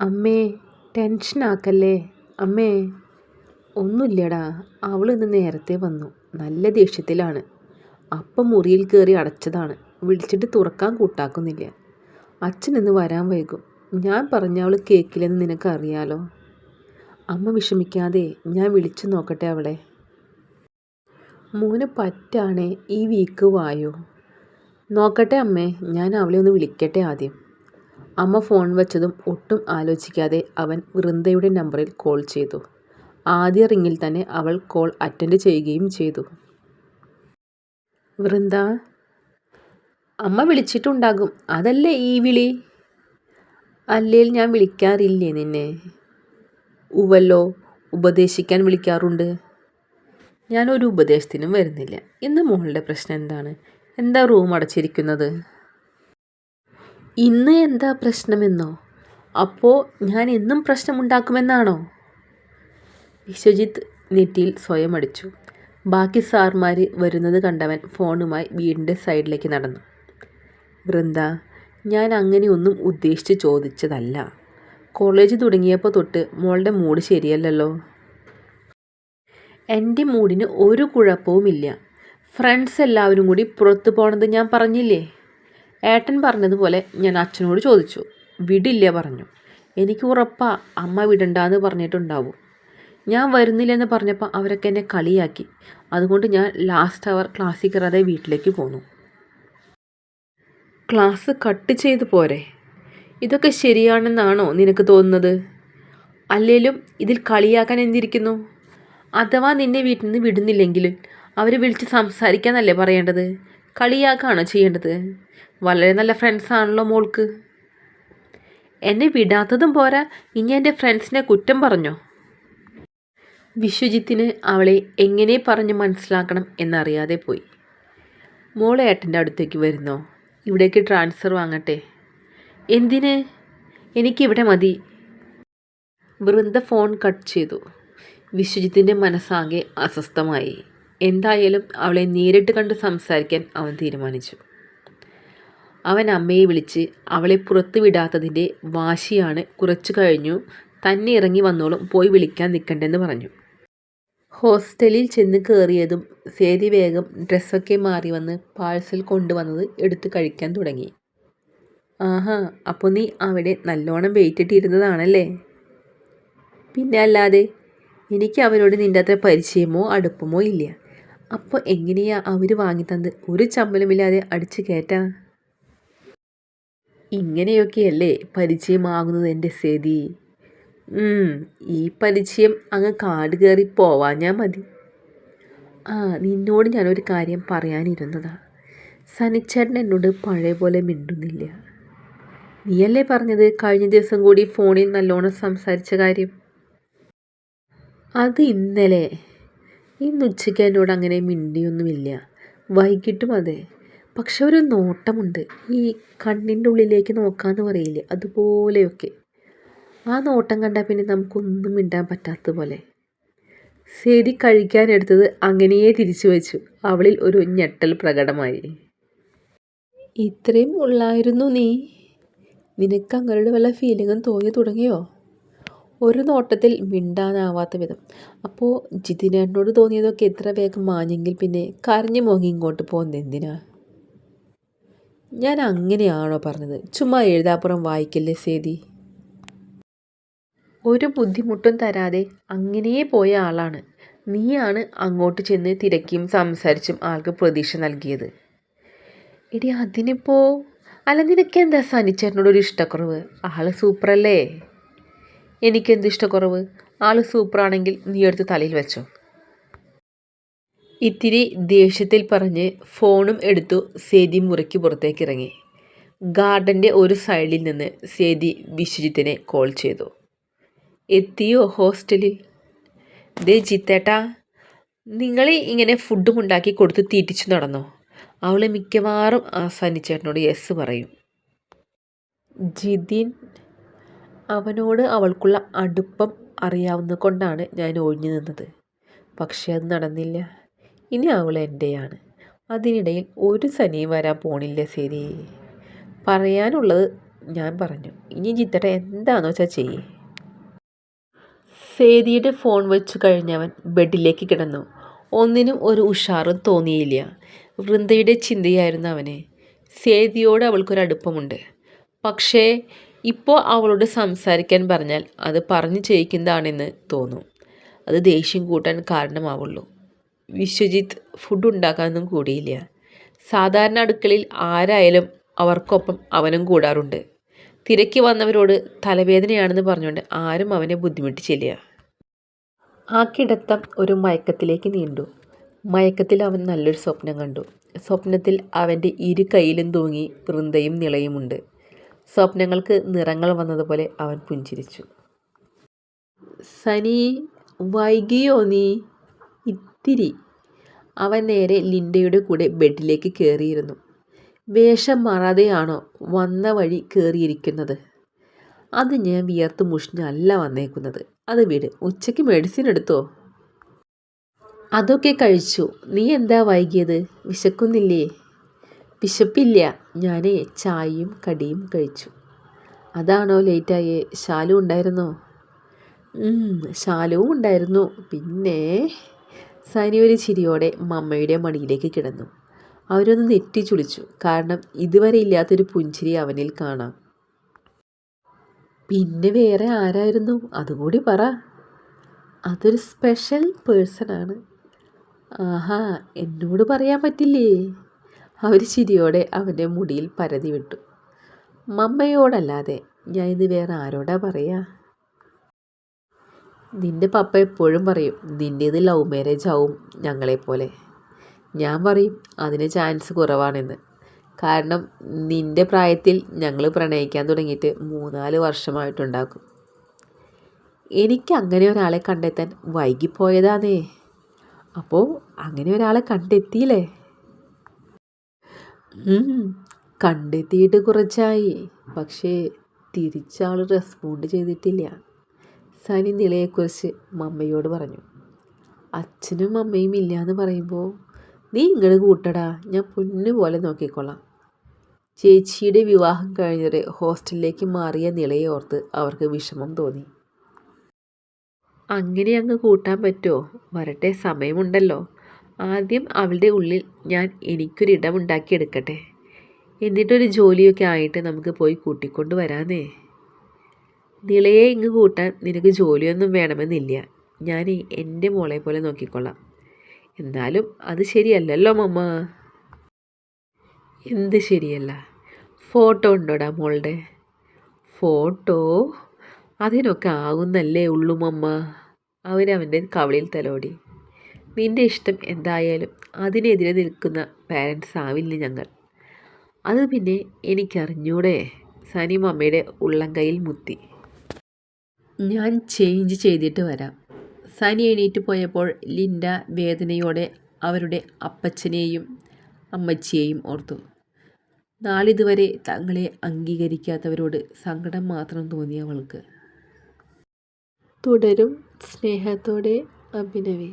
അമ്മേ ടെൻഷനാക്കല്ലേ അമ്മേ ഒന്നുമില്ലടാ. അവൾ ഇന്ന് നേരത്തെ വന്നു. നല്ല ദേഷ്യത്തിലാണ്. അപ്പം മുറിയിൽ കയറി അടച്ചതാണ്. വിളിച്ചിട്ട് തുറക്കാൻ കൂട്ടാക്കുന്നില്ല. അച്ഛൻ ഇന്ന് വരാൻ വൈകും. ഞാൻ പറഞ്ഞ അവൾ കേൾക്കില്ലെന്ന് നിനക്കറിയാലോ? അമ്മ വിഷമിക്കാതെ ഞാൻ വിളിച്ചു നോക്കട്ടെ അവളെ. മോന് പറ്റാണേ ഈ വീക്ക് വായോ? നോക്കട്ടെ അമ്മേ ഞാൻ അവളെ ഒന്ന് വിളിക്കട്ടെ ആദ്യം. അമ്മ ഫോൺ വെച്ചതും ഒട്ടും ആലോചിക്കാതെ അവൻ വൃന്ദയുടെ നമ്പറിൽ കോൾ ചെയ്തു. ആദ്യ റിങ്ങിൽ തന്നെ അവൾ കോൾ അറ്റൻഡ് ചെയ്യുകയും ചെയ്തു. വൃന്ദ അമ്മ വിളിച്ചിട്ടുണ്ടാകും. അതല്ലേ ഈ വിളി? അല്ലേൽ ഞാൻ വിളിക്കാറില്ലേ നിന്നെ? ഉവല്ലോ ഉപദേശിക്കാൻ വിളിക്കാറുണ്ട്. ഞാനൊരു ഉപദേശത്തിനും വരുന്നില്ല. ഇന്ന് മോളുടെ പ്രശ്നം എന്താണ്? എന്താ റൂം അടച്ചിരിക്കുന്നത്? ഇന്ന് എന്താ പ്രശ്നമെന്നോ? അപ്പോൾ ഞാൻ എന്നും പ്രശ്നമുണ്ടാക്കുമെന്നാണോ? വിശ്വജിത്ത് നെറ്റിയിൽ സ്വയം അടിച്ചു. ബാക്കി സാർമാർ വരുന്നത് കണ്ടവൻ ഫോണുമായി വീടിന്റെ സൈഡിലേക്ക് നടന്നു. വൃന്ദ ഞാൻ അങ്ങനെയൊന്നും ഉദ്ദേശിച്ച് ചോദിച്ചതല്ല. കോളേജ് തുടങ്ങിയപ്പോൾ തൊട്ട് മോളുടെ മൂഡ് ശരിയല്ലല്ലോ. എന്റെ മൂഡിന് ഒരു കുഴപ്പവുമില്ല. ഫ്രണ്ട്സ് എല്ലാവരും കൂടി പുറത്തു പോണത് ഞാൻ പറഞ്ഞില്ലേ? ഏട്ടൻ പറഞ്ഞതുപോലെ ഞാൻ അച്ഛനോട് ചോദിച്ചു. വിടില്ല പറഞ്ഞു. എനിക്ക് ഉറപ്പാ അമ്മ വിടണ്ടാന്ന് പറഞ്ഞിട്ടുണ്ടാവും. ഞാൻ വരുന്നില്ല എന്ന് പറഞ്ഞപ്പോൾ അവരൊക്കെ എന്നെ കളിയാക്കി. അതുകൊണ്ട് ഞാൻ ലാസ്റ്റ് അവർ ക്ലാസ്സിൽ കയറാതെ വീട്ടിലേക്ക് പോന്നു. ക്ലാസ് കട്ട് ചെയ്ത് പോരെ. ഇതൊക്കെ ശരിയാണെന്നാണോ നിനക്ക് തോന്നുന്നത്? അല്ലേലും ഇതിൽ കളിയാക്കാൻ എന്തിരിക്കുന്നു? അഥവാ നിന്നെ വീട്ടിൽ നിന്ന് വിടുന്നില്ലെങ്കിൽ അവർ വിളിച്ച് സംസാരിക്കാന്നല്ലേ പറയേണ്ടത്? കളിയാക്കാണോ ചെയ്യേണ്ടത്? വളരെ നല്ല ഫ്രണ്ട്സാണല്ലോ മോൾക്ക്. എന്നെ വിടാത്തതും പോരാ ഇനി എന്റെ ഫ്രണ്ട്സിനെ കുറ്റം പറഞ്ഞോ? വിശ്വജിത്തിന് അവളെ എങ്ങനെ പറഞ്ഞ് മനസ്സിലാക്കണം എന്നറിയാതെ പോയി. മോളെ ഏട്ടന്റെ അടുത്തേക്ക് വരുന്നോ? ഇവിടേക്ക് ട്രാൻസ്ഫർ വാങ്ങട്ടെ. എന്തിന്? എനിക്കിവിടെ മതി. വൃന്ദ ഫോൺ കട്ട് ചെയ്തു. വിശ്വജിത്തിന്റെ മനസ്സാകെ അസ്വസ്ഥമായി. എന്തായാലും അവളെ നേരിട്ട് കണ്ട് സംസാരിക്കാൻ അവൻ തീരുമാനിച്ചു. അവൻ അമ്മയെ വിളിച്ച് അവളെ പുറത്തു വിടാത്തതിന്റെ വാശിയാണ് കുറച്ചു കഴിഞ്ഞു. തന്നെ ഇറങ്ങി വന്നോളും പോയി വിളിക്കാൻ നിൽക്കണ്ടെന്ന് പറഞ്ഞു. ഹോസ്റ്റലിൽ ചെന്ന് കയറിയതും സേതി വേഗം ഡ്രസ്സൊക്കെ മാറി വന്ന് പാഴ്സൽ കൊണ്ടുവന്നത് എടുത്ത് കഴിക്കാൻ തുടങ്ങി. ആഹാ അപ്പോൾ നീ അവിടെ നല്ലോണം വെയിറ്റ് ഇട്ടിരുന്നതാണല്ലേ? പിന്നെ അല്ലാതെ എനിക്ക് അവരോട് നിന്റെ അത്ര പരിചയമോ അടുപ്പമോ ഇല്ല. അപ്പോൾ എങ്ങനെയാ അവർ വാങ്ങിത്തന്ന് ഒരു ചമ്മലുമില്ലാതെ അടിച്ച് കയറ്റാ ഇങ്ങനെയൊക്കെയല്ലേ പരിചയമാകുന്നത് എന്റെ സ്ഥിതി ഈ പരിചയം അങ്ങ് കാട് കയറി പോവാഞ്ഞാൽ മതി. ആ നിന്നോട് ഞാനൊരു കാര്യം പറയാനിരുന്നതാ. സനിച്ചേട്ടൻ എന്നോട് പഴയ പോലെ മിണ്ടുന്നില്ല. നീയല്ലേ പറഞ്ഞത് കഴിഞ്ഞ ദിവസം കൂടി ഫോണിൽ നല്ലോണം സംസാരിച്ച കാര്യം? അത് ഇന്നലെ ഇന്ന് ഉച്ചയ്ക്ക് എന്നോട് അങ്ങനെ മിണ്ടിയൊന്നുമില്ല. വൈകിട്ടും അതെ. പക്ഷെ ഒരു നോട്ടമുണ്ട്. ഈ കണ്ണിന്റെ ഉള്ളിലേക്ക് നോക്കാമെന്ന് പറയില്ലേ അതുപോലെയൊക്കെ. ആ നോട്ടം കണ്ടാൽ പിന്നെ നമുക്കൊന്നും മിണ്ടാൻ പറ്റാത്ത പോലെ. ശരി കഴിക്കാനെടുത്തത് അങ്ങനെയേ തിരിച്ചു വെച്ചു. അവളിൽ ഒരു ഞെട്ടൽ പ്രകടമായി. ഇത്രയും ഉള്ളായിരുന്നു നീ? നിനക്ക് അങ്ങനെയുള്ള വല്ല ഫീലിങ്ങും തോന്നി തുടങ്ങിയോ? ഒരു നോട്ടത്തിൽ മിണ്ടാനാവാത്ത വിധം. അപ്പോൾ ജിതിനേട്ടനോട് തോന്നിയതൊക്കെ എത്ര വേഗം മാഞ്ഞെങ്കിൽ പിന്നെ കരഞ്ഞു മോങ്ങി ഇങ്ങോട്ട് പോകുന്നത് എന്തിനാ? ഞാൻ അങ്ങനെയാണോ പറഞ്ഞത്? ചുമ്മാ എഴുതാപ്പുറം വായിക്കല്ലേ സേതി? ഒരു ബുദ്ധിമുട്ടും തരാതെ അങ്ങനെ പോയ ആളാണ്. നീയാണ് അങ്ങോട്ട് ചെന്ന് തിരക്കിയും സംസാരിച്ചും ആൾക്ക് പ്രതീക്ഷ നൽകിയത്. എടി അതിനിപ്പോൾ അല്ല നിനക്ക് എന്താ സനിച്ചേട്ടനോട് ഒരു ഇഷ്ടക്കുറവ്? ആൾ സൂപ്പറല്ലേ? എനിക്കെന്ത് ഇഷ്ടക്കുറവ്? ആൾ സൂപ്പറാണെങ്കിൽ നീ എടുത്ത് തലയിൽ വെച്ചോ. ഇത്തിരി ദേഷ്യത്തിൽ പറഞ്ഞ് ഫോണും എടുത്തു സേതി മുറിക്ക് പുറത്തേക്ക് ഇറങ്ങി ഗാർഡന്റെ ഒരു സൈഡിൽ നിന്ന് സേതി വിശ്വജിത്തിനെ കോൾ ചെയ്തു. എത്തിയോ ഹോസ്റ്റലിൽ? ദേ ജിത്തേട്ടാ നിങ്ങൾ ഇങ്ങനെ ഫുഡും ഉണ്ടാക്കി കൊടുത്ത് തീറ്റിച്ചു നടന്നോ? അവൾ മിക്കവാറും ആ സനിച്ചേട്ടനോട് യെസ് പറയും. ജിതിൻ അവനോട് അവൾക്കുള്ള അടുപ്പം അറിയാവുന്ന കൊണ്ടാണ് ഞാൻ ഒഴിഞ്ഞു നിന്നത്. പക്ഷെ അത് നടന്നില്ല. ഇനി അവൾ എന്റെയാണ് അതിനിടയിൽ ഒരു സനിയും വരാൻ പോണില്ല ശരി. പറയാനുള്ളത് ഞാൻ പറഞ്ഞു. ഇനി ചിത്തട്ട എന്താണെന്ന് വെച്ചാൽ ചെയ്യേ. സേതിയുടെ ഫോൺ വെച്ച് കഴിഞ്ഞവൻ ബെഡിലേക്ക് കിടന്നു. ഒന്നിനും ഒരു ഉഷാറും തോന്നിയില്ല. വൃന്ദയുടെ ചിന്തയായിരുന്നു അവന്. സേതിയോട് അവൾക്കൊരടുപ്പമുണ്ട് പക്ഷേ ഇപ്പോൾ അവളോട് സംസാരിക്കാൻ പറഞ്ഞാൽ അത് പറഞ്ഞു ചെയ്യിക്കുന്നതാണെന്ന് തോന്നും. അത് ദേഷ്യം കൂട്ടാൻ കാരണമാവുള്ളൂ. വിശ്വജിത്ത് ഫുഡ് ഉണ്ടാക്കാനൊന്നും കൂടിയില്ല. സാധാരണ അടുക്കളയിൽ ആരായാലും അവർക്കൊപ്പം അവനും കൂടാറുണ്ട്. തിരക്കി വന്നവരോട് തലവേദനയാണെന്ന് പറഞ്ഞുകൊണ്ട് ആരും അവനെ ബുദ്ധിമുട്ടിച്ചില്ല. ആ കിടത്തം ഒരു മയക്കത്തിലേക്ക് നീണ്ടു. മയക്കത്തിൽ അവൻ നല്ലൊരു സ്വപ്നം കണ്ടു. സ്വപ്നത്തിൽ അവന്റെ ഇരു കൈയിലും തൂങ്ങി വൃന്ദയും നിളയുമുണ്ട്. സ്വപ്നങ്ങൾക്ക് നിറങ്ങൾ വന്നതുപോലെ അവൻ പുഞ്ചിരിച്ചു. സനി വൈകിയോ നീ? ഇത്തിരി. അവൻ നേരെ ലിൻഡയുടെ കൂടെ ബെഡിലേക്ക് കയറിയിരുന്നു വേഷം മാറാതെയാണോ വന്ന വഴി കയറിയിരിക്കുന്നത് അത് ഞാൻ വിയർത്ത് മുഷിഞ്ഞല്ല വന്നേക്കുന്നത്. അത് വീട് ഉച്ചയ്ക്ക് മെഡിസിൻ എടുത്തോ? അതൊക്കെ കഴിച്ചു. നീ എന്താ വൈകിയത്? വിശക്കുന്നില്ലേ? വിശപ്പില്ല ഞാൻ ചായയും കടിയും കഴിച്ചു. അതാണോ ലേറ്റായേ? ശാലു ഉണ്ടായിരുന്നോ? ശാലുവും ഉണ്ടായിരുന്നു. പിന്നെ സനി ഒരു ചിരിയോടെ മമ്മയുടെ മടിയിലേക്ക് കിടന്നു. അവരൊന്ന് നെറ്റി ചുളിച്ചു കാരണം ഇതുവരെ ഇല്ലാത്തൊരു പുഞ്ചിരി അവനിൽ കാണാം. പിന്നെ വേറെ ആരായിരുന്നു? അതുകൂടി പറ. അതൊരു സ്പെഷ്യൽ പേഴ്സണാണ് ആഹാ എന്നോട് പറയാൻ പറ്റില്ലേ? അവർ ചിരിയോടെ അവന്റെ മുടിയിൽ പരതി വിട്ടു. മമ്മയോടല്ലാതെ ഞാൻ ഇത് വേറെ ആരോടാ പറയാ? നിന്റെ പപ്പ എപ്പോഴും പറയും നിന്റേത് ലവ് മാരേജ് ആവും ഞങ്ങളെപ്പോലെ ഞാൻ പറയും അതിന് ചാൻസ് കുറവാണെന്ന്. കാരണം നിന്റെ പ്രായത്തിൽ ഞങ്ങൾ പ്രണയിക്കാൻ തുടങ്ങിയിട്ട് മൂന്നാൽ വർഷമായിട്ടുണ്ടാക്കും. എനിക്ക് അങ്ങനെ ഒരാളെ കണ്ടെത്താൻ വൈകിപ്പോയതാന്നേ. അപ്പോൾ അങ്ങനെ ഒരാളെ കണ്ടെത്തിയില്ലേ? കണ്ടെത്തിയിട്ട് കുറച്ചായി. പക്ഷേ തിരിച്ചാൾ റെസ്പോണ്ട് ചെയ്തിട്ടില്ല. സനി നിലയെക്കുറിച്ച് മമ്മയോട് പറഞ്ഞു. അച്ഛനും അമ്മയും ഇല്ല എന്ന് പറയുമ്പോൾ നീ ഇങ്ങോട്ട് കൂട്ടടാ. ഞാൻ പൊന്നു പോലെ നോക്കിക്കൊള്ളാം. ചേച്ചിയുടെ വിവാഹം കഴിഞ്ഞവരെ ഹോസ്റ്റലിലേക്ക് മാറിയ നിലയെ ഓർത്ത് അവർക്ക് വിഷമം തോന്നി. അങ്ങനെ അങ്ങ് കൂട്ടാൻ പറ്റുമോ വരട്ടെ സമയമുണ്ടല്ലോ. ആദ്യം അവളുടെ ഉള്ളിൽ ഞാൻ എനിക്കൊരിടം ഉണ്ടാക്കിയെടുക്കട്ടെ എന്നിട്ടൊരു ജോലിയൊക്കെ ആയിട്ട് നമുക്ക് പോയി കൂട്ടിക്കൊണ്ട് വരാന്നേ. നിളയെ ഇങ്ങ് കൂട്ടാൻ നിനക്ക് ജോലിയൊന്നും വേണമെന്നില്ല. ഞാൻ എന്റെ മോളെ പോലെ നോക്കിക്കൊള്ളാം. എന്നാലും അത് ശരിയല്ലല്ലോ മമ്മ. എന്ത് ശരിയല്ല. ഫോട്ടോ ഉണ്ടോടാ മോളുടെ? ഫോട്ടോ? അതിനൊക്കെ ആകുന്നല്ലേ ഉള്ളൂ മമ്മ. അവരവന്റെ കവളിൽ തലോടി. നിന്റെ ഇഷ്ടം എന്തായാലും അതിനെതിരെ നിൽക്കുന്ന പാരൻസ് ആവില്ല ഞങ്ങൾ. അത് പിന്നെ എനിക്കറിഞ്ഞൂടെ സനി മമ്മയുടെ ഉള്ളംകൈയിൽ മുത്തി. ഞാൻ ചേഞ്ച് ചെയ്തിട്ട് വരാം. സനി എണീറ്റ് പോയപ്പോൾ ലിൻഡ വേദനയോടെ അവരുടെ അപ്പച്ചനെയും അമ്മച്ചിയെയും ഓർത്തു. നാളിതുവരെ തങ്ങളെ അംഗീകരിക്കാത്തവരോട് സങ്കടം മാത്രം തോന്നി അവൾക്ക്. തുടരും സ്നേഹത്തോടെ അഭിനവി.